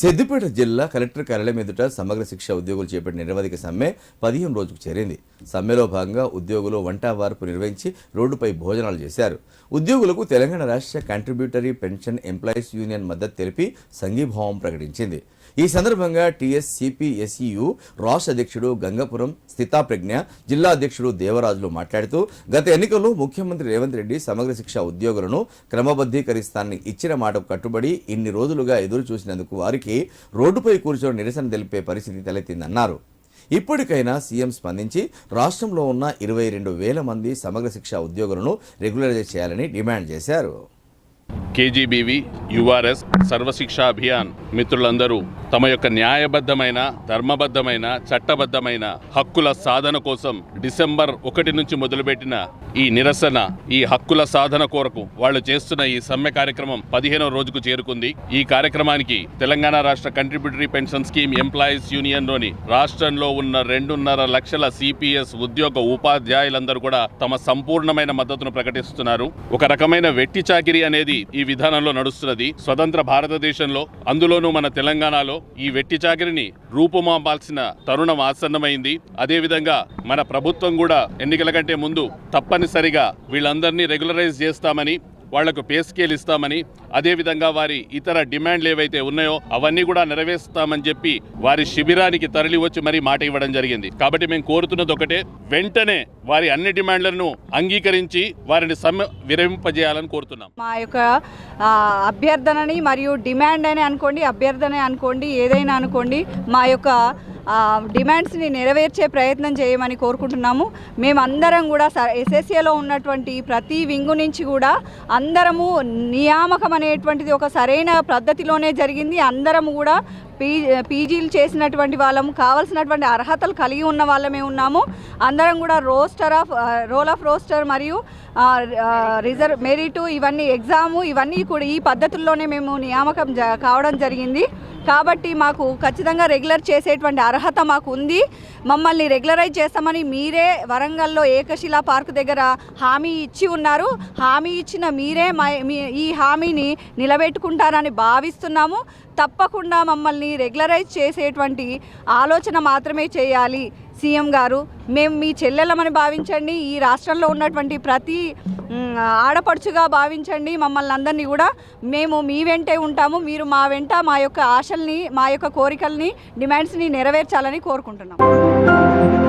సిద్దిపేట జిల్లా కలెక్టర్ కార్యాలయం ఎదుట సమగ్ర శిక్ష ఉద్యోగులు చేపట్టిన నిరవధిక సమ్మె పదిహేను రోజుకు చేరింది. సమ్మెలో భాగంగా ఉద్యోగులు వంట వార్పు నిర్వహించి రోడ్డుపై భోజనాలు చేశారు. ఉద్యోగులకు తెలంగాణ రాష్ట్ర కంట్రిబ్యూటరీ పెన్షన్ ఎంప్లాయీస్ యూనియన్ మద్దతు తెలిపి సంఘీభావం ప్రకటించింది. ఈ సందర్భంగా టీఎస్సిపిఎస్ఈయు రాష్ట్ర అధ్యక్షుడు గంగపురం స్థితాప్రజ్ఞ జిల్లా అధ్యక్షుడు దేవరాజులు మాట్లాడుతూ గత ఎన్నికల్లో ముఖ్యమంత్రి రేవంత్ రెడ్డి సమగ్ర శిక్ష ఉద్యోగులను క్రమబద్ధీకరిస్తానని ఇచ్చిన మాటకు కట్టుబడి ఇన్ని రోజులుగా ఎదురు చూసినందుకు వారికి రోడ్డుపై కూర్చొని నిరసన తెలిపే పరిస్థితి తలెత్తిందన్నారు. ఇప్పటికైనా సీఎం స్పందించి రాష్ట్రంలో ఉన్న ఇరవై రెండు వేల మంది సమగ్ర శిక్ష ఉద్యోగులను రెగ్యులరైజ్ చేయాలని డిమాండ్ చేశారు. కేజీబీవి యుఆర్ఎస్ సర్వశిక్ష అభియాన్ మిత్రులందరూ తమ యొక్క న్యాయబద్ధమైన ధర్మబద్ధమైన చట్టబద్ధమైన హక్కుల సాధన కోసం డిసెంబర్ ఒకటి నుంచి మొదలుపెట్టిన ఈ నిరసన ఈ హక్కుల సాధన కొరకు వాళ్ళు చేస్తున్న ఈ సమ్మె కార్యక్రమం పదిహేనవ రోజుకు చేరుకుంది. ఈ కార్యక్రమానికి తెలంగాణ రాష్ట్ర కంట్రిబ్యూటరీ పెన్షన్ స్కీమ్ ఎంప్లాయీస్ యూనియన్లోని రాష్ట్రంలో ఉన్న రెండున్నర లక్షల సిపిఎస్ ఉద్యోగ ఉపాధ్యాయులందరూ కూడా తమ సంపూర్ణమైన మద్దతును ప్రకటిస్తున్నారు. ఒక రకమైన వెట్టి చాకిరి అనేది ఈ విధానంలో నడుస్తున్నది. స్వతంత్ర భారతదేశంలో అందులోనూ మన తెలంగాణలో ఈ వెట్టి చాకిరిని రూపుమాపాల్సిన తరుణం ఆసన్నమైంది. అదేవిధంగా మన ప్రభుత్వం కూడా ఎన్నికల కంటే ముందు తప్పనిసరిగా వీళ్ళందరినీ రెగ్యులరైజ్ చేస్తామని వాళ్ళకు పే స్కేల్ ఇస్తామని అదేవిధంగా వారి ఇతర డిమాండ్లు ఏవైతే ఉన్నాయో అవన్నీ కూడా నెరవేరుస్తామని చెప్పి వారి శిబిరానికి తరలి వచ్చి మరీ మాట ఇవ్వడం జరిగింది. కాబట్టి మేము కోరుతున్నది ఒకటే వెంటనే వారి అన్ని డిమాండ్లను అంగీకరించి వారిని సమ్మె విరమింపజేయాలని కోరుతున్నాం. మా యొక్క అభ్యర్థనని మరియు డిమాండ్ అని అనుకోండి అభ్యర్థన అనుకోండి ఏదైనా అనుకోండి మా యొక్క డిమాండ్స్ని నెరవేర్చే ప్రయత్నం చేయమని కోరుకుంటున్నాము. మేమందరం కూడా ఎస్ఎస్ఏలో ఉన్నటువంటి ప్రతి వింగు నుంచి కూడా అందరము నియామకం అనేటువంటిది ఒక సరైన పద్ధతిలోనే జరిగింది. అందరము కూడా పీ పీజీలు చేసినటువంటి వాళ్ళము కావాల్సినటువంటి అర్హతలు కలిగి ఉన్న వాళ్ళమే ఉన్నాము. అందరం కూడా roster of roll of roster మరియు రిజర్వ్ మెరిట్ ఇవన్నీ ఎగ్జాము ఇవన్నీ కూడా ఈ పద్ధతుల్లోనే మేము నియామకం కావడం జరిగింది. కాబట్టి మాకు ఖచ్చితంగా రెగ్యులర్ చేసేటువంటి అర్హత మాకు ఉంది మమ్మల్ని రెగ్యులరైజ్ చేస్తామని మీరే వరంగల్లో ఏకశిలా పార్క్ దగ్గర హామీ ఇచ్చి ఉన్నారు. హామీ ఇచ్చిన మీరే మీ- ఈ హామీని నిలబెట్టుకుంటారని భావిస్తున్నాము. తప్పకుండా మమ్మల్ని రెగ్యులరైజ్ చేసేటువంటి ఆలోచన మాత్రమే చేయాలి. సీఎం గారు మేము మీ చెల్లెలమని భావించండి. ఈ రాష్ట్రంలో ఉన్నటువంటి ప్రతి ఆడపడుచుగా భావించండి. మమ్మల్ని అందరినీ కూడా మేము మీ వెంటే ఉంటాము. మీరు మా వెంట మా యొక్క ఆశల్ని మా యొక్క కోరికల్ని డిమాండ్స్ని నెరవేర్చాలని కోరుకుంటున్నాం.